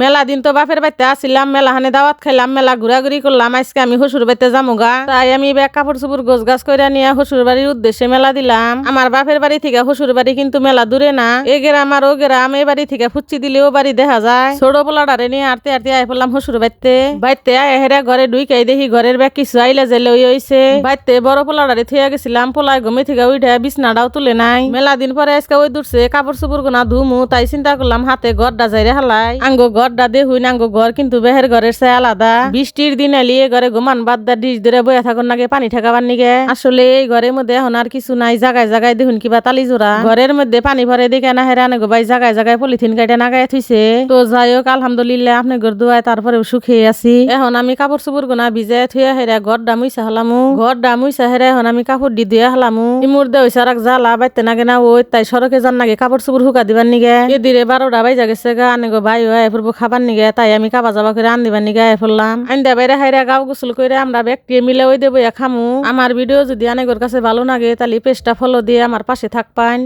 মেলা দিন তো বাপের বাড়িতে আসিলাম, মেলা হানে দাওয়াত খাইলাম, মেলা ঘুরাঘুরি করলাম, আজকে আমি শ্বশুর বাড়িতে যাব গা। তাই আমি ব্যাগ কাপড় চোপড় গোছ গাছ করে নিয়ে শ্বশুর বাড়ির উদ্দেশ্যে মেলা দিলাম। আমার বাপের বাড়ি থেকে শ্বশুর বাড়ি কিন্তু মেলা দূরে না। এ গ্রাম আর ও গ্রাম এই বাড়ি থেকে ফুচি দিলে ও বাড়ি দেখা যায়। ছোট পোলাডারে নিয়ে আরতে আরতে আই পড়লাম শ্বশুর বাড়িতে। আয় হেরা ঘরে ঢুইকাই দেখি ঘরের ব্যাগ কিছু আইলে জেলে ওই হইছে বাইতে বড় পোলাডারে থুয়া গেছিলাম, পোলায় ঘুমে থেকে উঠে বিছনাটাও তুলে নাই। মেলা দিন পরে আজকে ওই দূরছে কাপড় চোপড় গোনা ধুমু, তাই চিন্তা করলাম হাতে ঘরটা যাইরে হালাই। আঙ্গো ঘরটা দেখুন নাঙ্গো ঘর, কিন্তু বেহের ঘরের চাই আলাদা। বৃষ্টির দিন এলিয়ে ঘরে ঘুমান, বাদ দা ডিস ধরে বয়ে থাকুন নাগে, পানি ঠেকাবার নিগে। আসলে এই ঘরের মধ্যে এখন আর কিছু নাই, জাগায় জাগায় দেখুন কিবা তালি জোড়া ঘরের মধ্যে পানি ভরে দেখে না হেরা নাগো ভাই, জাগায় জাগায় পলিথিন কাটে নাগায় থুইছে। তো যাই হোক, আলহামদুলিল্লাহ আপনি ঘর দুয়ায় তারপরে সুখে আছি। এখন আমি কাপড় চোপড় গোনা ভিজে থুয়ে হেরা ঘর দামুইছা হলামু। ঘর দামুইছা হেরা এখন আমি কাপড় দি দিয়ে হলামু। ইমুর দে হইছে আর জ্বালা বাইতে নাগে না, ওই তাই সড়কে যান নাগে কাপড় চোপড় হুকা দিবার নিগে। এদিরে বারোটা বাইজা গেছে গা, আনে গো ভাই হয় এরপর খাবার নিগে, তাই আমি কাবা যাবা করে আন দিবার নিগে আয় পড়লাম দে বাইরে হাইরা গাও গোসল করে আমরা ব্যক্তি মিলে ওই দেবো খামু। আমার ভিডিও যদি আনেগোর কাছে ভালো লাগে, তাহলে পেজটা ফলো দিয়ে আমার পাশে থাকপান